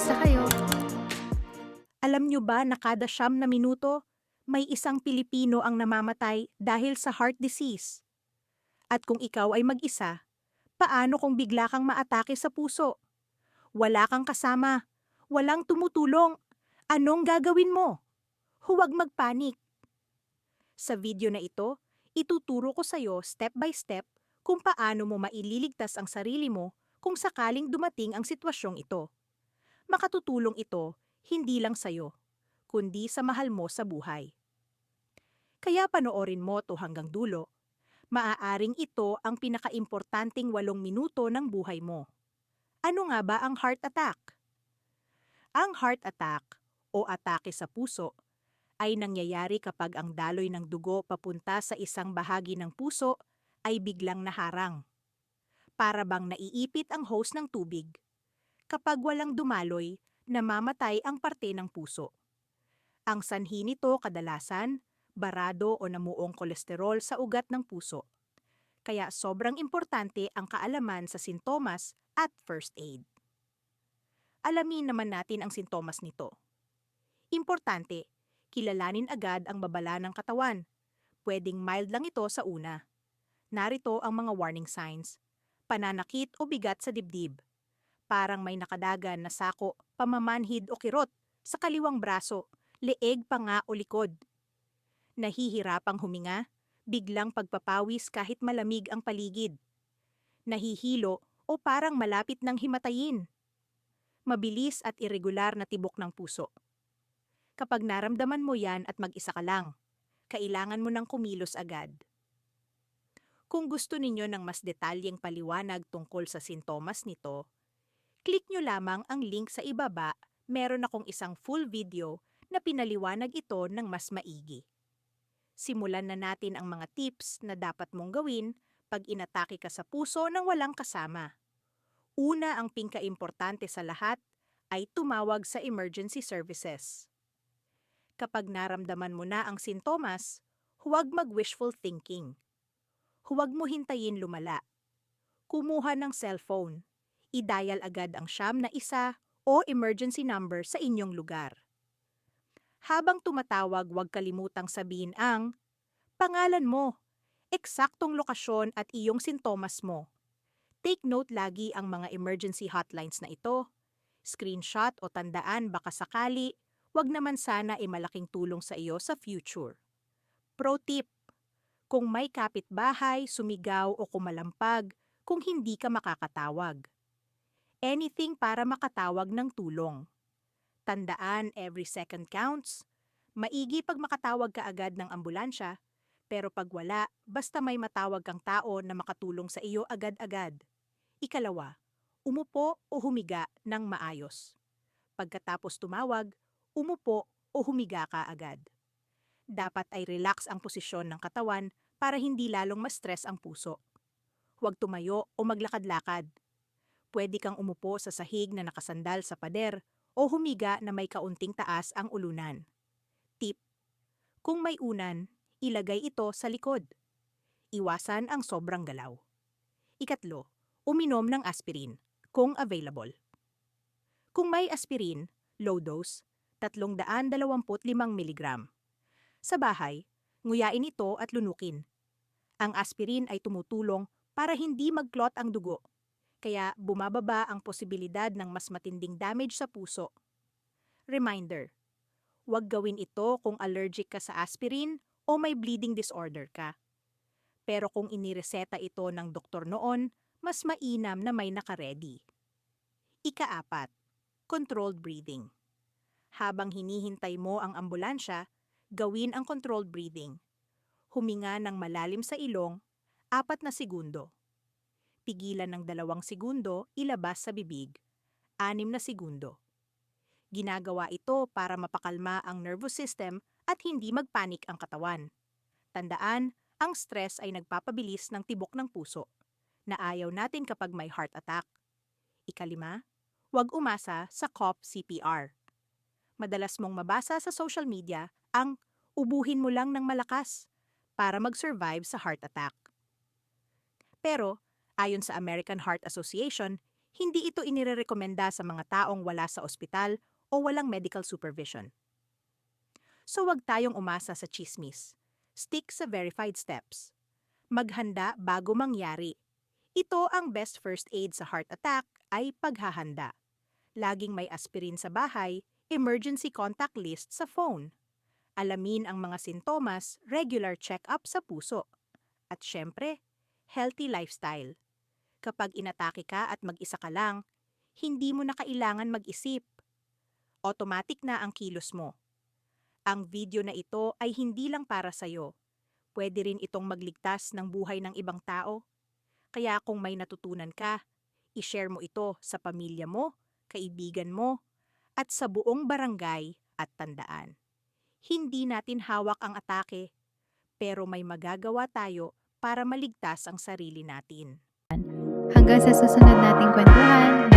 Kamusta kayo? Alam nyo ba na kada siyam na minuto, may isang Pilipino ang namamatay dahil sa heart disease? At kung ikaw ay mag-isa, paano kung bigla kang maatake sa puso? Wala kang kasama, walang tumutulong, anong gagawin mo? Huwag magpanik. Sa video na ito, ituturo ko sa iyo step by step kung paano mo maililigtas ang sarili mo kung sakaling dumating ang sitwasyong ito. Makatutulong ito hindi lang sa'yo, kundi sa mahal mo sa buhay. Kaya panoorin mo to hanggang dulo. Maaaring ito ang pinakaimportanting walong minuto ng buhay mo. Ano nga ba ang heart attack? Ang heart attack o atake sa puso ay nangyayari kapag ang daloy ng dugo papunta sa isang bahagi ng puso ay biglang naharang. Para bang naiipit ang hose ng tubig. Kapag walang dumaloy, namamatay ang parte ng puso. Ang sanhi nito kadalasan, barado o namuong kolesterol sa ugat ng puso. Kaya sobrang importante ang kaalaman sa sintomas at first aid. Alamin naman natin ang sintomas nito. Importante, kilalanin agad ang babala ng katawan. Pwedeng mild lang ito sa una. Narito ang mga warning signs. Pananakit o bigat sa dibdib parang may nakadagan na sako, pamamanhid o kirot sa kaliwang braso, leeg pa nga o likod. Nahihirapang huminga, biglang pagpapawis kahit malamig ang paligid. Nahihilo o parang malapit ng himatayin. Mabilis at irregular na tibok ng puso. Kapag naramdaman mo yan at mag-isa ka lang, kailangan mo ng kumilos agad. Kung gusto ninyo ng mas detalyeng paliwanag tungkol sa sintomas nito, click nyo lamang ang link sa ibaba, meron akong isang full video na pinaliwanag ito ng mas maigi. Simulan na natin ang mga tips na dapat mong gawin pag inatake ka sa puso ng walang kasama. Una ang pinka-importante sa lahat ay tumawag sa emergency services. Kapag naramdaman mo na ang sintomas, huwag mag-wishful thinking. Huwag mo hintayin lumala. Kumuha ng cellphone i-dial agad ang siyam na isa o emergency number sa inyong lugar. Habang tumatawag, huwag kalimutang sabihin ang pangalan mo, eksaktong lokasyon at iyong sintomas mo. Take note lagi ang mga emergency hotlines na ito. Screenshot o tandaan baka sakali, wag naman sana ay malaking tulong sa iyo sa future. Pro tip, kung may kapitbahay, sumigaw o kumalampag, kung hindi ka makakatawag anything para makatawag ng tulong. Tandaan, every second counts. Maigi pag makatawag ka agad ng ambulansya, pero pag wala, basta may matawag kang tao na makatulong sa iyo agad-agad. Ikalawa, umupo o humiga ng maayos. Pagkatapos tumawag, umupo o humiga ka agad. Dapat ay relax ang posisyon ng katawan para hindi lalong ma-stress ang puso. Huwag tumayo o maglakad-lakad pwede kang umupo sa sahig na nakasandal sa pader o humiga na may kaunting taas ang ulunan. Tip. Kung may unan, ilagay ito sa likod. Iwasan ang sobrang galaw. Ikatlo, uminom ng aspirin, kung available. Kung may aspirin, low dose, 325 mg. Sa bahay, nguyain ito at lunukin. Ang aspirin ay tumutulong para hindi magklot ang dugo kaya bumababa ang posibilidad ng mas matinding damage sa puso. Reminder, huwag gawin ito kung allergic ka sa aspirin o may bleeding disorder ka. Pero kung inireseta ito ng doktor noon, mas mainam na may nakaredy. Ikaapat, controlled breathing. Habang hinihintay mo ang ambulansya, gawin ang controlled breathing. Huminga ng malalim sa ilong, apat na segundo pigilan ng dalawang segundo, ilabas sa bibig. Anim na segundo. Ginagawa ito para mapakalma ang nervous system at hindi magpanik ang katawan. Tandaan, ang stress ay nagpapabilis ng tibok ng puso, na ayaw natin kapag may heart attack. Ikalima, huwag umasa sa COP CPR. Madalas mong mabasa sa social media ang ubuhin mo lang ng malakas para mag-survive sa heart attack. Pero Ayon sa American Heart Association, Hindi ito inirerekomenda sa mga taong wala sa ospital o walang medical supervision. So wag tayong umasa sa chismis. Stick sa verified steps. Maghanda bago mangyari. Ito ang best first aid sa heart attack ay paghahanda. Laging may aspirin sa bahay, emergency contact list sa phone. Alamin ang mga sintomas, regular check-up sa puso. At syempre, healthy lifestyle. Kapag inatake ka at mag-isa ka lang, hindi mo na kailangan mag-isip. Automatic na ang kilos mo. Ang video na ito ay hindi lang para sa'yo. Pwede rin itong magligtas ng buhay ng ibang tao. Kaya kung may natutunan ka, i-share mo ito sa pamilya mo, kaibigan mo, at sa buong barangay at tandaan. Hindi natin hawak ang atake, pero may magagawa tayo para maligtas ang sarili natin. Hanggang sa susunod nating kwentuhan,